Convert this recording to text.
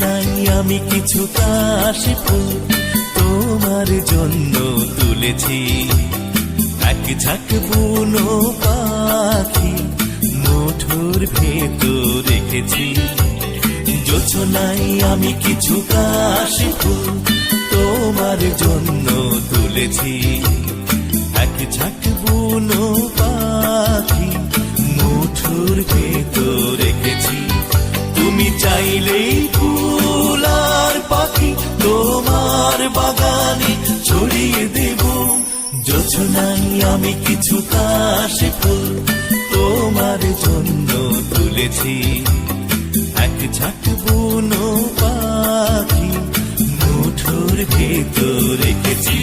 নাই আমি কিছু কাশি ফুল তোমার জন্য তুলেছি। এক ঝাঁক বুনো পাখি মুঠোর ভেতর রেখেছি। নাই আমি কিছু কাশি ফুল তোমার জন্য তুলেছি। এক ঝাঁক বুনো পাখি মুঠোর ভেতর রেখেছি। তুমি চাইলেই বাগানে ছড়িয়ে দেব। নাই আমি কিছু কাশে ফুল তোমার জন্য তুলেছি। এক ঝাঁক বুনো পাখি, মুঠোর ভেতর রেখেছি।